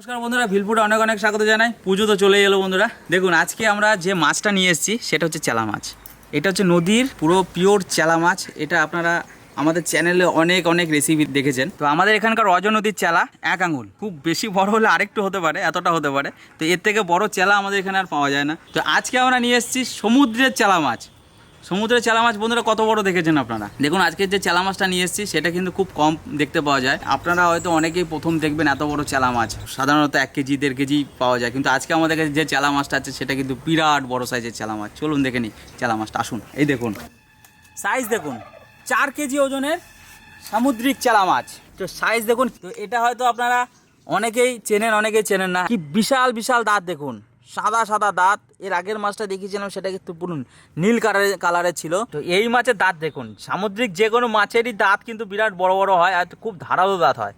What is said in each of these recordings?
নমস্কার বন্ধুরা, ভিলপুরে অনেক অনেক স্বাগত জানাই। পুজো তো চলে এলো বন্ধুরা। দেখুন, আজকে আমরা যে মাছটা নিয়ে এসেছি, সেটা হচ্ছে চেলা মাছ। এটা হচ্ছে নদীর পুরো পিওর চেলা মাছ। এটা আপনারা আমাদের চ্যানেলে অনেক অনেক রেসিপি দেখেছেন। তো আমাদের এখানকার অজ নদীর চেলা এক আঙুল। খুব বেশি বড় হলে আরেকটু হতে পারে, এতটা হতে পারে। তো এর থেকে বড় চেলা আমাদের এখানে আর পাওয়া যায় না। তো আজকে আমরা নিয়ে এসেছি সমুদ্রের চেলা মাছ। সমুদ্রের চেলা মাছ বন্ধুরা কত বড় দেখেছেন আপনারা? দেখুন, আজকে যে চেলা মাছটা নিয়ে এসেছি, সেটা কিন্তু খুব কম দেখতে পাওয়া যায়। আপনারা হয়তো অনেকেই প্রথম দেখবেন এত বড় চেলা মাছ। সাধারণত এক কেজি, দেড় কেজি পাওয়া যায়। কিন্তু আজকে আমাদের কাছে যে চেলা মাছটা আছে, সেটা কিন্তু বিরাট বড় সাইজের চেলা মাছ। চলুন, দেখে নিই চেলা মাছটা। আসুন, এই দেখুন। সাইজ দেখুন, চার কেজি ওজনের সামুদ্রিক চেলা মাছ। তো সাইজ দেখুন, তো এটা হয়তো আপনারা অনেকেই চেনেন অনেকেই চেনেন না। কি বিশাল বিশাল দাঁত দেখুন। সাদা সাদা দাঁত। এর আগের মাছটা দেখিয়েছিলাম, সেটা কিন্তু পুরো নীল কালারের কালারের ছিল। তো এই মাছের দাঁত দেখুন, সামুদ্রিক যে কোনো মাছেরই দাঁত কিন্তু বিরাট বড় বড় হয় আর খুব ধারালো দাঁত হয়।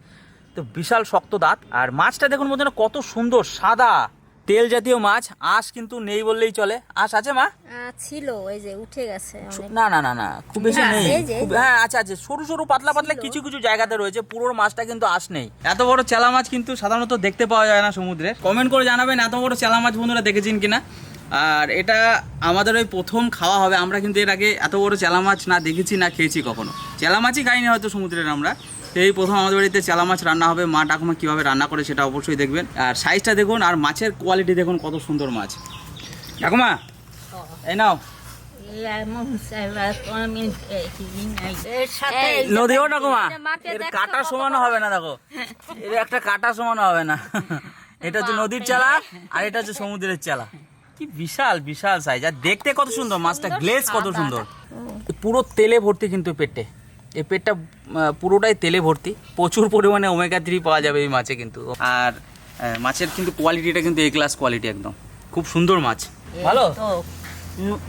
তো বিশাল শক্ত দাঁত। আর মাছটা দেখুন বন্ধুরা, কত সুন্দর, সাদা। তেল জাতীয় মাছ আঁশ কিন্তু নেই বললেই চলে। আঁশ আছে মা? ছিল ওই যে উঠে গেছে না না না না খুব বেশি নেই। হ্যাঁ আচ্ছা আচ্ছা সরু সরু পাতলা পাতলা কিছু কিছু জায়গাতে রয়েছে। পুরো মাছটা কিন্তু আস নেই। এত বড় চেলা মাছ কিন্তু সাধারণত দেখতে পাওয়া যায় না সমুদ্রে কমেন্ট করে জানাবেন এত বড় চেলা মাছ বন্ধুরা দেখেছেন কিনা। আর এটা আমাদের ওই প্রথম খাওয়া হবে। আমরা কিন্তু এর আগে এত বড় চেলা মাছ না দেখেছি না খেয়েছি কখনো। চেলা মাছই খাইনি হয়তো সমুদ্রের আমরা। এই প্রথম আমাদের বাড়িতে চেলা মাছ রান্না হবে। মা ঠাকুমা কীভাবে রান্না করে সেটা অবশ্যই দেখবেন। আর সাইজটা দেখুন, আর মাছের কোয়ালিটি দেখুন কত সুন্দর মাছ। ঠাকুমা, এই নাও। নদীও ঠাকুমা। কাটা হবে না, দেখো। একটা কাটা হবে না। এটা হচ্ছে নদীর চালা, আর এটা হচ্ছে সমুদ্রের চালা। কি বিশাল বিশাল সাইজ আর দেখতে কত সুন্দর, মাছটা গ্লেজ কত সুন্দর। পুরো তেলে ভর্তি কিন্তু পেটে। এই পেটটা পুরোটাই তেলে ভর্তি। প্রচুর পরিমাণে ওমেগা থ্রি পাওয়া যাবে এই মাছে কিন্তু। আর মাছের কিন্তু কোয়ালিটিটা কিন্তু এ ক্লাস কোয়ালিটি একদম। খুব সুন্দর মাছ। ভালো?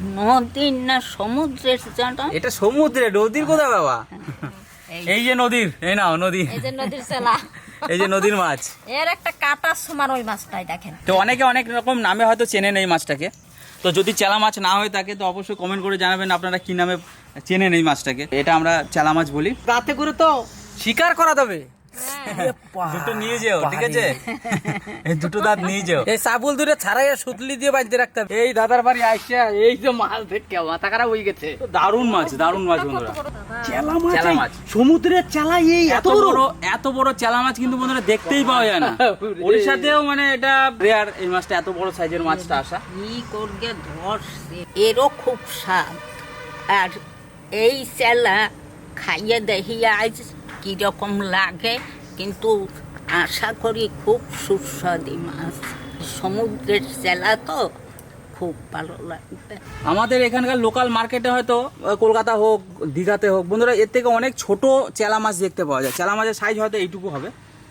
নদীর না সমুদ্রের এটা সমুদ্রে নদীর কোথায় বাবা? এই- যে। নদীর এই নাও নদী। এই যে নদীর চেলা। এই যে নদীর মাছ। এর একটা কাটার সমান ওই মাছটাই দেখেন। তো অনেকে অনেক রকম নামে হয়তো চেনেন এই মাছটাকে। তো যদি চেলা মাছ না হয়ে থাকে তো অবশ্যই কমেন্ট করে জানাবেন আপনারা কি নামে চেনেন এই মাছটাকে। এটা আমরা চেলা মাছ বলি। রাতে করে তো শিকার করা যাবে। দুটো নিয়ে যেও ঠিক আছে? এই দুটো দাঁত নিয়ে যেও। এই সাবুল দূরে ছাড়াইয়া সুতলি দিয়ে বাঁধতে রাখতে হবে। এই দাদার বাড়ি আইসা এই যে মাছ দেখে মাথা খারাপ হয়ে গেছে। দারুণ মাছ দারুণ মাছ বন্ধুরা। চেলা চেলা মাছ। সমুদ্রের চেলা এই এত বড়? এত বড় চেলা মাছ কিন্তু বন্ধুরা দেখতেই পাওয়া যায় না। ওড়িশাতেও মানে এটা রেয়ার এই মাছটা এত বড় সাইজের মাছটা আসা। কি করবে ধরছে এরও খুব স্বাদ। আর এই চেলা খাইয়ে দেখি আজ কীরকম লাগে কিন্তু আশা করি খুব সুস্বাদু মাছ। সমুদ্রের চেলা তো খুব ভালো লাগবে আমাদের এখানকার লোকাল মার্কেটে হয়তো কলকাতা হোক দীঘাতে হোক বন্ধুরা এর থেকে অনেক ছোট চেলা মাছ দেখতে পাওয়া যায়। চেলা মাছের সাইজ হয়তো এইটুকু হবে।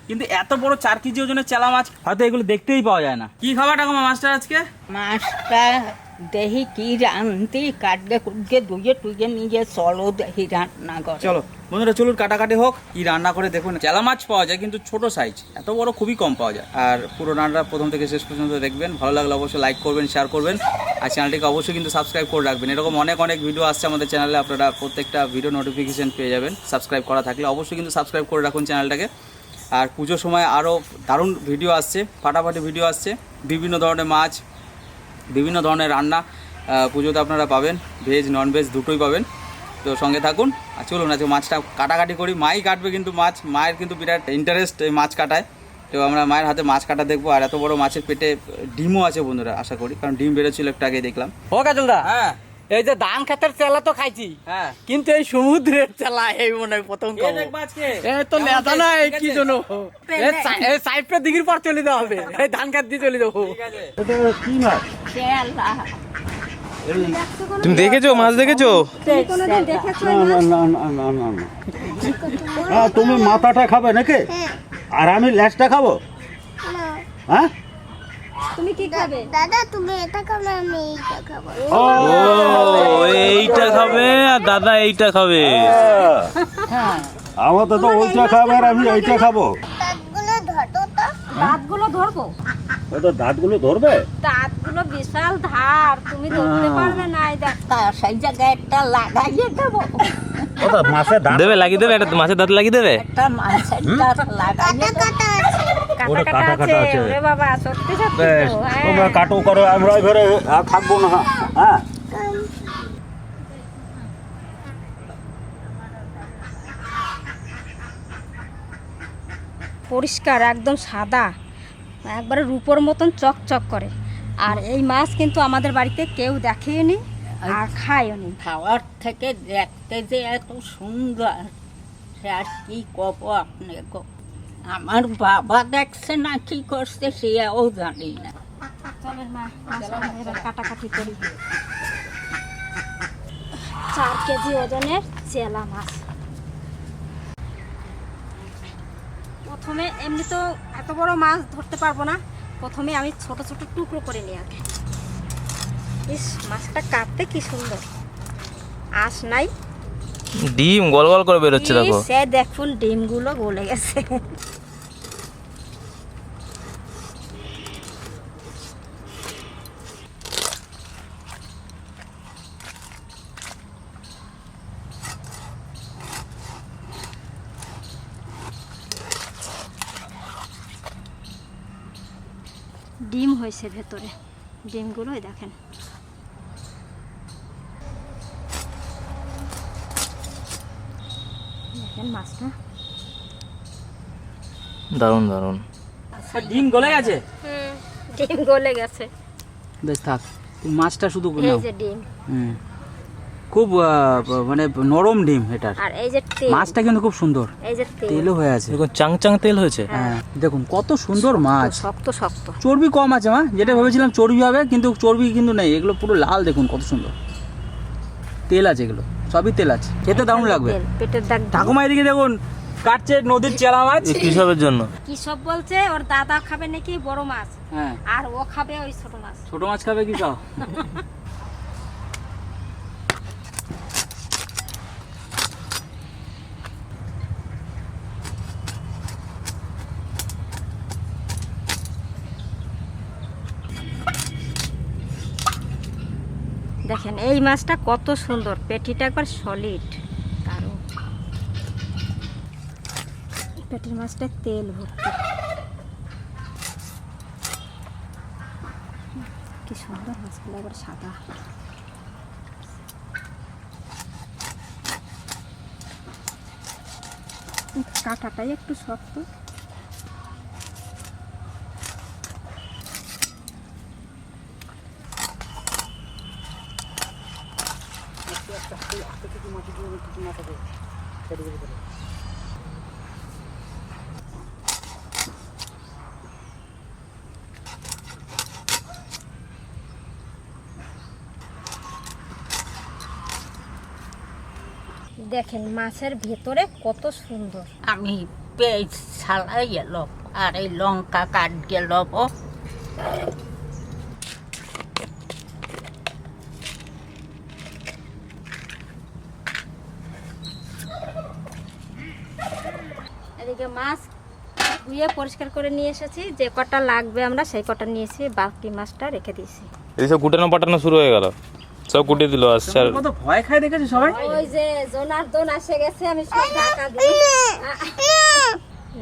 কিন্তু এত বড় চার কেজি ওজনের চেলা মাছ হয়তো এগুলো দেখতেই পাওয়া যায় না। কি খাবার ঠাকুমা মাছটা আজকে? মাছটা দেখি কি রান্তি কাটবে কুটকে ধুয়ে টুয়ে নিয়ে চলো দেখি রান্না করে চলো। বন্ধুরা, চলুন কাটাকাটি হোক, কি রান্না করে দেখুন। চেলা মাছ পাওয়া যায়, কিন্তু ছোট সাইজ এত বড় খুবই কম পাওয়া যায়। আর পুরো রান্নাটা প্রথম থেকে শেষ পর্যন্ত দেখবেন। ভালো লাগলে অবশ্যই লাইক করবেন শেয়ার করবেন। আর চ্যানেলটিকে অবশ্যই কিন্তু সাবস্ক্রাইব করে রাখবেন। এরকম অনেক অনেক ভিডিও আসছে আমাদের চ্যানেলে আপনারা প্রত্যেকটা ভিডিও নোটিফিকেশন পেয়ে যাবেন। সাবস্ক্রাইব করা থাকলে অবশ্যই কিন্তু সাবস্ক্রাইব করে রাখুন চ্যানেলটাকে আর পুজোর সময় আরও দারুণ ভিডিও আসছে, ফাটাফাটি ভিডিও আসছে। বিভিন্ন ধরনের মাছ, বিভিন্ন ধরনের রান্না পুজোতে আপনারা পাবেন। ভেজ নন ভেজ দুটোই পাবেন। তো সঙ্গে থাকুন। আর চলুন আজকে মাছটা কাটাকাটি করি। মাই কাটবে কিন্তু মাছ মায়ের কিন্তু বিরাট ইন্টারেস্ট এই মাছ কাটায়। তো আমরা মায়ের হাতে মাছ কাটা দেখব। আর এত বড় মাছের পেটে ডিমও আছে বন্ধুরা আশা করি। কারণ ডিম বেরোচ্ছিল একটু আগে দেখলাম। ও কাজলদা হ্যাঁ। এই যে ধান খেতের চেলা তো খাইছি। হ্যাঁ। কিন্তু এই সমুদ্রের চেলা এই মনে হয় প্রথম খাব। এ তো লেদা না এই কি জন্য? এই সাইডটা দিঘির পর চলে যাওয়া হবে। এই ধান খেত দিয়ে চলে যাব। চেলা। তুমি দেখেছ? মাছ দেখেছ? হ্যাঁ তুমি মাথাটা খাবে নাকি? আর আমি ল্যাসটা খাব? হ্যাঁ? তুমি কি খাবে দাদা তুমি এটা খাবে আমি এইটা খাব। ও এইটা খাবে আর দাদা এইটা খাবে। আমাদের তো ওইটা খাবে আর আমি এইটা খাব। দাঁতগুলো ধরো তো। দাঁতগুলো ধরবো? ও তো দাঁতগুলো ধরবে? দাঁতগুলো বিশাল ধার তুমি ধরতে পারবে না এই দেখ। তা সেই জায়গায় একটা লাগাইয়ে দেবো। ও তো দাঁত। দেবে লাগিয়ে দেবে একটা মাছের দাঁত লাগিয়ে দেবে। একটা মাছের দাঁত লাগাইয়ে কাটা কাটা কাটা কাটা কাটা আছে আছে। ওরে বাবা সত্যি সত্যি বেশ তো তোমরা কাটো করো আমরা এবারে আর থাকব না হ্যাঁ। পরিষ্কার একদম সাদা। একবারে রূপোর মতন চকচক করে। আর এই মাছ কিন্তু আমাদের বাড়িতে কেউ দেখেনি আর খায়ও নি খাওয়ার থেকে দেখতে যে এত সুন্দর সে আর কি কব আপনি গো? আমার বাবা দেখছে না কি করছে সেও জানি না। চলেন মা এবার কাটাকাটি করি। চার কেজি ওজনের চেলা মাছ। প্রথমে এমনি তো এত বড় মাছ ধরতে পারব না। প্রথমে আমি ছোট ছোট টুকরো করে নিয়ে আগে ইস মাছটা কাটতে কি সুন্দর। আঁশ নাই। ডিম গল গল করে বেরোচ্ছে দেখো। সে দেখুন ডিমগুলো গলে গেছে। ডিম হয়েছে ভেতরে। ডিমগুলোই দেখেন। দেখেন মাছটা। দারুণ দারুণ। ডিম গলে গেছে? ডিম গলে গেছে। বেশ থাক। মাছটা শুধু এই যে ডিম। হুম। খুব মানে নরম ডিম এটার। আর এই যে তেল। মাছটা কিন্তু খুব সুন্দর। এই যে তেল। তেলও হয়ে আছে। দেখুন চাং চাং তেল হয়েছে। হ্যাঁ। দেখুন কত সুন্দর মাছ। শক্ত শক্ত। চর্বি কম আছে মা। যেটা ভেবেছিলাম চর্বি হবে কিন্তু চর্বি কিন্তু নেই। এগুলো পুরো লাল দেখুন কত সুন্দর। তেল আছে এগুলো সবই তেল আছে। খেতে দারুণ লাগবে। পেটের দাগ ঠাকুমা এদিকে দেখুন কাটছে নদীর চেলা মাছ। কৃষকের জন্য। কৃষক বলছে ওর দাদা খাবে নাকি বড় মাছ? হ্যাঁ। আর ও খাবে ওই ছোট মাছ। ছোট মাছ খাবে কি খাও দেখেন এই মাছটা কত সুন্দর, পেটিটা একবার সলিড দারুণ। পেটির মাছটা তেল ভর্তি। কি সুন্দর মাছগুলো, একবার সাদা। কাঁটাটাই একটু শক্ত। দেখেন মাছের ভেতরে কত সুন্দর। আমি পেঁয়াজ ছাড়াই এলো আর এই লঙ্কা কাট গেল এদিকে মাছ ধুয়ে পরিষ্কার করে নিয়ে এসেছি যে কটা লাগবে আমরা সেই কটা নিয়েছি বাকি মাছটা রেখে দিয়েছি। এই সব কুটানো পাটানো শুরু হয়ে গেল। সব কুটিয়ে দিল আসছে আর কত ভয় খায় দেখেছ সবাই? ওই যে জোনার্দন আসে গেছে আমি সব ঢাকা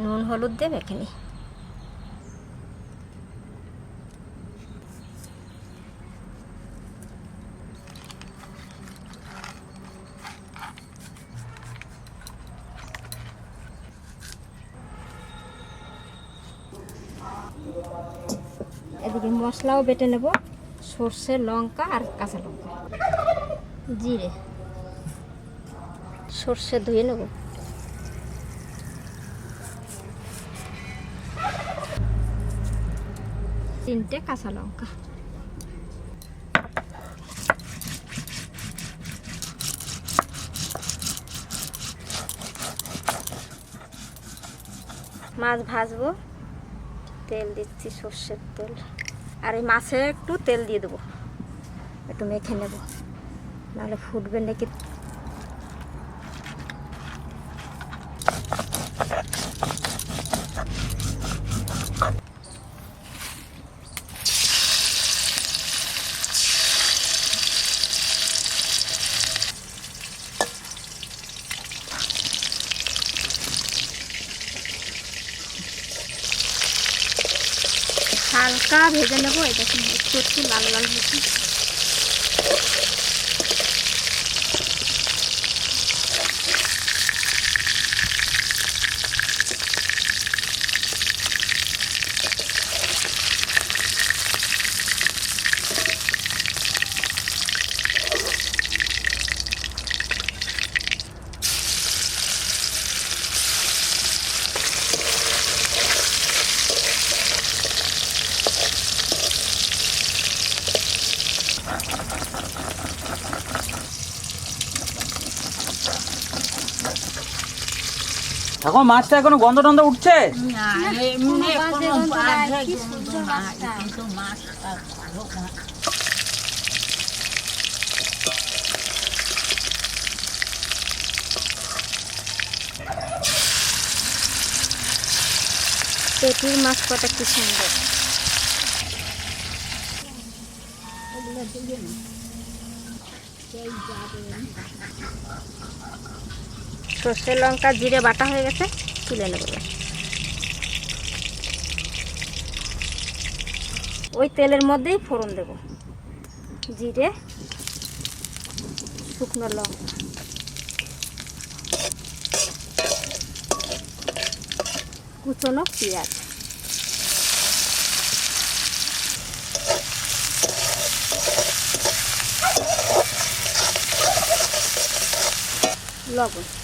নুন হলুদ দেবে এখানে। এদিকে মশলাও বেটে নেব। সর্ষে, লঙ্কা আর কাঁচা লঙ্কা। জিরে সর্ষে ধুয়ে নেব। তিনটে কাঁচা লঙ্কা। মাছ ভাজবো। তেল দিচ্ছি সর্ষের তেল। আর এই মাছে একটু তেল দিয়ে দেবো। একটু মেখে নেব। নাহলে ফুটবে নাকি ভেজে নেব এটা একটু লাল লাল ভেজে এখন মাছটা এখনও গন্ধ টন্ধ উঠছে। পেটির মাছ কটা কি সুন্দর। সর্ষে লঙ্কা, জিরে বাটা হয়ে গেছে, তুলে নেব। ওই তেলের মধ্যেই ফোড়ন দেব। জিরে, শুকনো লঙ্কা। কুচনো পেঁয়াজ। লবণ।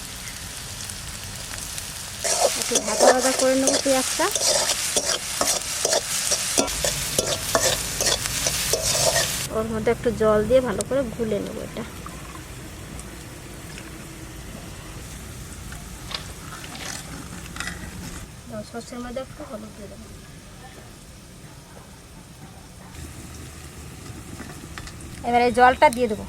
ভাজা ভাজা করে নেব পেঁয়াজটা। ওর মধ্যে একটু জল দিয়ে ভালো করে গুলে নেব এটা। সর্ষের মধ্যে একটু হলুদ দিয়ে দেবো। এবারে জলটা দিয়ে দেবো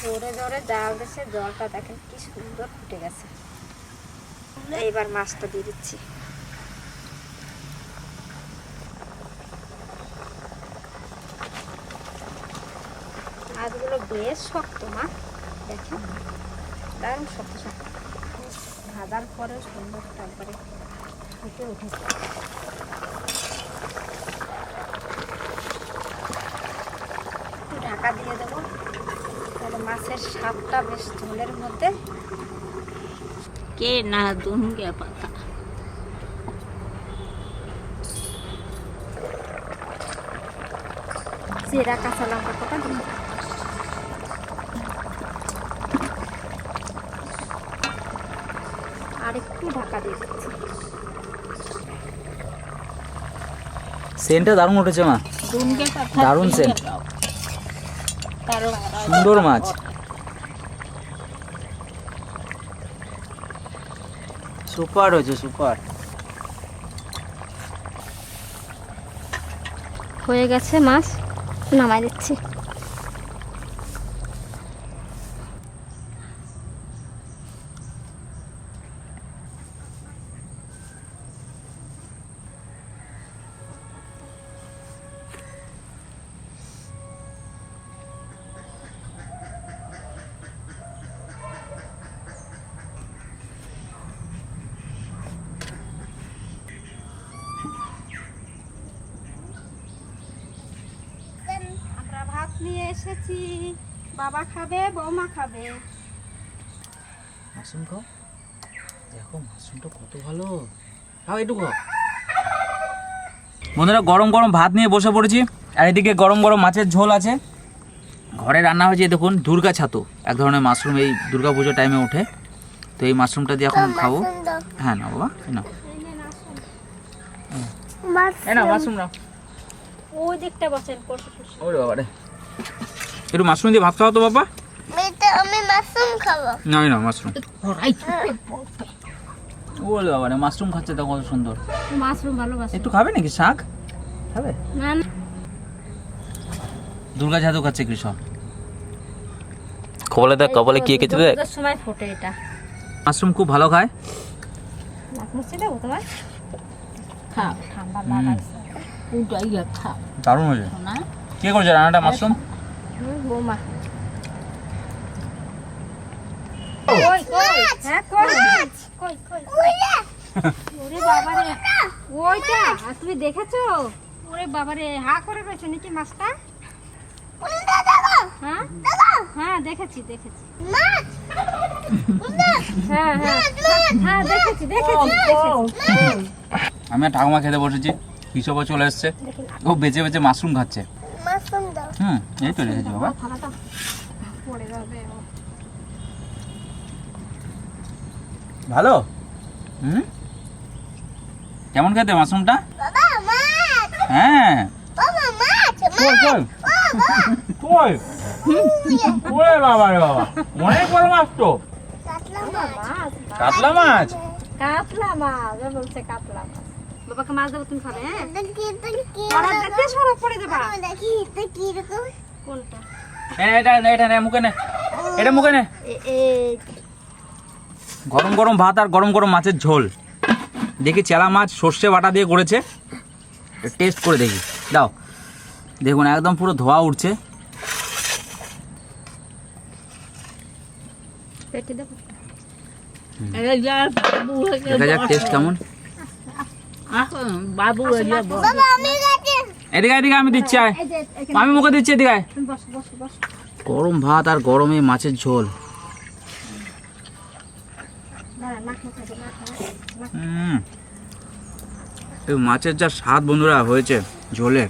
জোরে জোরে দিচ্ছে জলটা দেখেন কি সুন্দর ফুটে গেছে। এইবার মাছটা দিয়ে দিচ্ছি। মাছগুলো বেশ শক্ত মা, দেখেন। দারুণ শক্ত শক্ত। ভাজার পরে সুন্দর তারপরে ফুটে উঠেছে। ঢাকা দিয়ে মাছের স্বাদটা বেশ ঝোলের মধ্যে। কে না দুনগে পাতা। জিরা কাঁচা লঙ্কা কটা দিন আর একটু ঢাকা দিয়ে দিচ্ছি। সেন্টটা দারুণ উঠেছে মা। দারুণ। কারণ সুন্দর মাছ। সুপার হয়েছে সুপার। হয়ে গেছে মাছ নামাই দিচ্ছি। এসেছি। বাবা খাবে বৌমা খাবে। মাশরুম খাও। দেখো মাশরুমটা কত ভালো। খাও একটু খাও। বন্ধুরা গরম গরম ভাত নিয়ে বসে পড়েছি। আর এদিকে গরম গরম মাছের ঝোল আছে। ঘরে রান্না হয়েছে দেখুন দুর্গা ছাতু। এক ধরনের মাশরুম এই দুর্গা পুজোর টাইমে ওঠে। তো এই মাশরুমটা দিয়ে এখন খাব। হ্যাঁ না বাবা নাও। মাশরুম। নাও ওই দিকটা বসেন ওরে বাবা রে একটু মাশরুম দিয়ে ভাত খাও তো বাবা। মেয়েটা আমি মাশরুম খাব। না না মাশরুম। বাবা রে মাশরুম খাচ্ছে তো কত সুন্দর। মাশরুম ভালোবাসে একটু খাবে নাকি শাক? খাবে? না না। দুর্গা জাদু খাচ্ছে কপালে দেখ কপালে কি এঁকেছে দেখ। সময় ফোটে এটা। মাশরুম খুব ভালো খায়? খাও দারুণ হয়েছে। কে করেছে রান্নাটা মাশরুম? বৌমা। কই? কই? হ্যাঁ কই? কই কই? ওরে বাবারে ওইটা! আর তুমি দেখেছ? ওরে বাবারে হা করে রয়েছে নাকি মাছটা? হ্যাঁ? হ্যাঁ দেখেছি দেখেছি। হ্যাঁ হ্যাঁ। হ্যাঁ দেখেছি দেখেছি দেখেছি। আমি ঠাকুমা খেতে বসেছি কৃষকও চলে এসছে। ও বেঁচে বেঁচে মাশরুম খাচ্ছে। হুম এই তো রেখেছি বাবা থালাটা পড়ে যাবে ভালো। হুম? কেমন খেতে মাশরুমটা হ্যাঁ। বাবা রে বাবা। অনেক বড় মাছ তো। কাতলা মাছ। কাতলা মাছ? কাতলা মাছ বলছে কাতলা মাছ। বাবাকে মাছ দেবো তুমি খাবে হ্যাঁ? দেখি এটা কি পড়া দেখতে সরো পড়ে যাবা। রকম? দেখি এটা কি রকম? কোনটা? এটা এটা নে মুখে নে। এটা মুখে নে। গরম গরম ভাত আর গরম গরম মাছের ঝোল। দেখি চেলা মাছ সর্ষে বাটা দিয়ে করেছে। টেস্ট করে দেখি। দাও। দেখুন একদম পুরো ধোয়া উঠছে। দেখা যাক টেস্ট কেমন। বাবু গাছে এদিকে এদিকে আমি দিচ্ছি আমি মুখে দিচ্ছি এদিকে আয়। তুমি বসো বসো বসো। গরম ভাত আর গরমে মাছের ঝোল। মাছের যা স্বাদ বন্ধুরা হয়েছে ঝোলের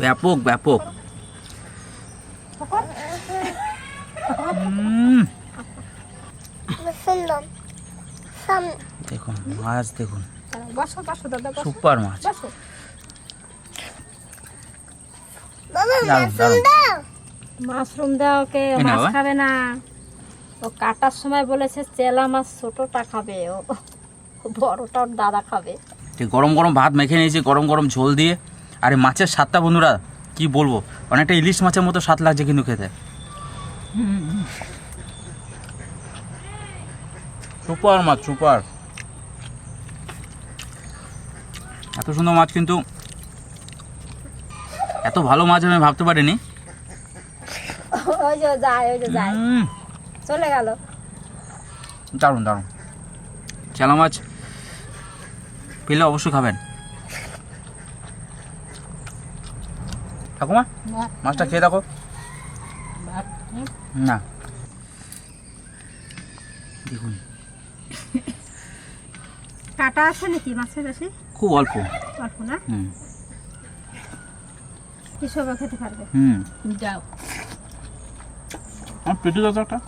ব্যাপক ব্যাপক হুম সুন্দর সাম দেখুন মাছ দেখুন। দাঁড়া, বসো বসো দাদা বসো। সুপার মাছ। মাশরুম দাও। মাশরুম দাও কে এই নাও, মাছ। খাবে না। ও কাটার সময় বলেছে চেলা মাছ ছোটটা খাবে। ও বড়টা ওর দাদা খাবে। গরম গরম ভাত মেখে নিয়েছি গরম গরম ঝোল দিয়ে। আর মাছের স্বাদটা বন্ধুরা কি বলব? অনেকটা ইলিশ মাছের মতো স্বাদ লাগছে কিন্তু খেতে। সুপার মাছ সুপার। এত সুন্দর মাছ কিন্তু এত ভালো মাছ আমি ভাবতে পারিনি। ওই যে যায় ওই যে যায়। উম, চলে গেল। দারুণ দারুণ। চেলা মাছ পেলে অবশ্যই খাবেন। ঠাকুমা মাছটা খেয়ে দেখো। না। দেখুন। কাটা আছে নাকি মাছের বেশি খুব অল্প। অল্প না? হুম। কি সবাই খেতে পারবে? হুম। যাও। আমার পেটি দাও একটা।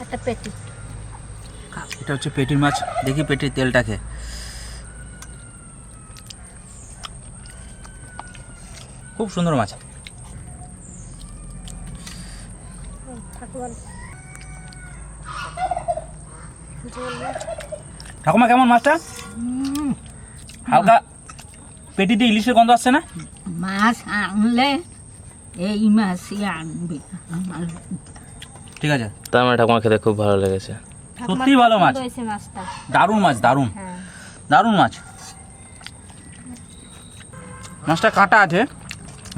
একটা পেটি। এটা হচ্ছে পেটির মাছ। দেখি পেটির তেলটা খেয়ে। খুব সুন্দর মাছ। ঠাকুমা কেমন মাছটা? হালকা পেটিতে ইলিশের গন্ধ আসছে না? মাছ আনলে এই মাছই আনবি আমার। ঠিক আছে। তার মানে ঠাকুমা খেতে খুব ভালো লেগেছে। সত্যিই ভালো মাছ। হয়েছে দারুণ মাছ দারুণ। হ্যাঁ। দারুণ মাছ। মাছটা কাটা আছে।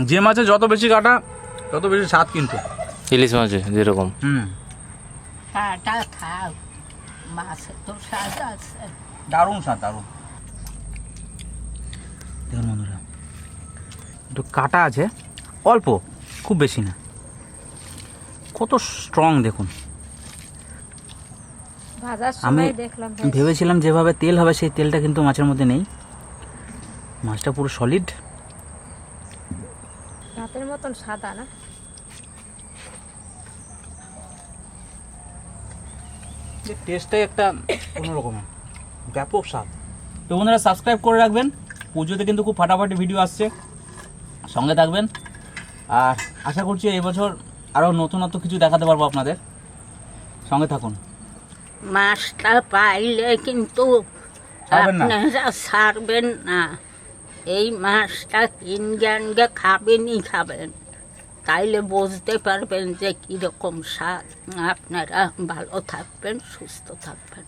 যে মাছে যত বেশি কাটা তত বেশি স্বাদ কিন্তু। ইলিশ মাছে যেরকম। হুম। কাটা খাও মাছে তো স্বাদ আছে। দারুণ স্বাদ দারুণ। দেখুন বন্ধুরা একটু কাটা আছে অল্প খুব বেশি না। কত স্ট্রং দেখুন। আমি ভেবেছিলাম যেভাবে তেল হবে সেই তেলটা কিন্তু মাছের মধ্যে নেই। মাছটা পুরো সলিড ভাতের মতন সাদা না? টেস্টটাই একটা অন্যরকম। ব্যাপক স্বাদ। তো বন্ধুরা সাবস্ক্রাইব করে রাখবেন। পুজোতে কিন্তু খুব ফাটাফাটি ভিডিও আসছে। সঙ্গে থাকবেন। আর আশা করছি এই বছর আরও নতুনত্ব কিছু দেখাতে পারব আপনাদের। সঙ্গে থাকুন। মাছটা পাইলে কিন্তু? আপনারা ছাড়বেন না। এই মাছটা কিনগে খাবেনই খাবেন। তাইলে বুঝতে পারবেন যে কীরকম স্বাদ। আপনারা ভালো থাকবেন সুস্থ থাকবেন।